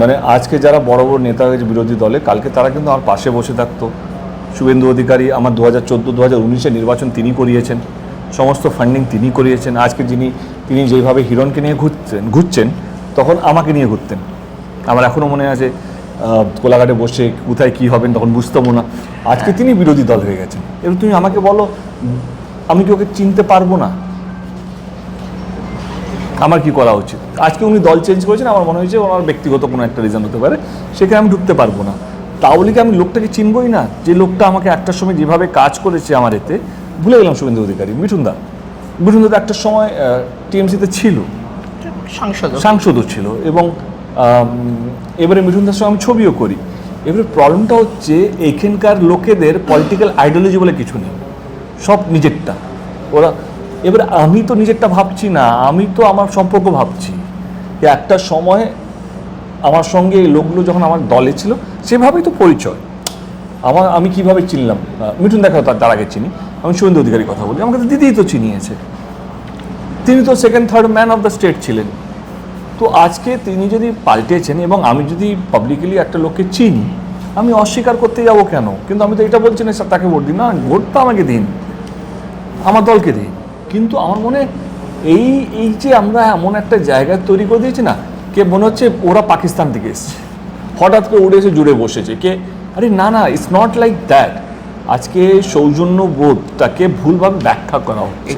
মানে আজকে যারা বড় বড় নেতা হয়েছে বিরোধী দলে কালকে তারা কিন্তু আমার পাশে বসে থাকতো। শুভেন্দু অধিকারী আমার দু হাজার চোদ্দ দু হাজার উনিশে নির্বাচন তিনি করিয়েছেন। সমস্ত ফান্ডিং তিনি করিয়েছেন। আজকে যিনি তিনি যেভাবে হিরণকে নিয়ে ঘুরছেন ঘুরছেন তখন আমাকে নিয়ে ঘুরতেন। আমার এখনও মনে আছে কোলাঘাটে বসে কোথায় কী হবেন তখন বুঝতামও না। আজকে তিনি বিরোধী দল হয়ে গেছেন। এবার তুমি আমাকে বলো আমি কি ওকে চিনতে পারব না? আমার কি করা উচিত? আজকে উনি দল চেঞ্জ করেছেন আমার মনে হয়েছে ওনার ব্যক্তিগত কোনো একটা রিজন হতে পারে সেখানে আমি ঢুকতে পারব না। তাহলে কি আমি লোকটাকে চিনবই না। যে লোকটা আমাকে একটার সময় যেভাবে কাজ করেছে আমার এতে ভুলে গেলাম শুভেন্দু অধিকারী মিঠুনদা মিঠুনদা তো একটা সময় টিএমসিতে ছিল। সাংসদ। সাংসদও ছিল এবং এবারে মিঠুনদার সঙ্গে আমি ছবিও করি। এবারে প্রবলেমটা হচ্ছে এখানকার লোকেদের পলিটিক্যাল আইডিওলজি বলে কিছু নেই। সব নিজেরটা। ওরা এবারে আমি তো নিজেরটা ভাবছি না, আমি তো আমার সম্পর্ক ভাবছি। যে একটা সময় আমার সঙ্গে এই লোকগুলো যখন আমার দলে ছিল, সেভাবেই তো পরিচয়। আমার, আমি কীভাবে চিনলাম? মিঠুন দেখাও তার তার আগে চিনি। আমি শুভেন্দু অধিকারী কথা বলি। আমাকে তো দিদিই তো চিনিয়েছে। তিনি তো second third man of the state ছিলেন। তো আজকে তিনি যদি পাল্টেছেন এবং আমি যদি পাবলিকলি একটা লোককে চিনি, আমি অস্বীকার করতে যাব কেন? কিন্তু আমি তো এটা বলছি না তাকে ভোট দিন। না, ভোট তো আমাকে দিন। আমার দলকে দিন। কিন্তু আমার মনে এই এই যে আমরা এমন একটা জায়গা তৈরি করে দিয়েছি না, কে মনে হচ্ছে ওরা পাকিস্তান থেকে এসছে। হঠাৎ করে উড়ে এসে জুড়ে বসেছে। কে? আরে না না ইটস নট লাইক দ্যাট আজকে সৌজন্য বোধটাকে ভুলভাবে ব্যাখ্যা করা হচ্ছে।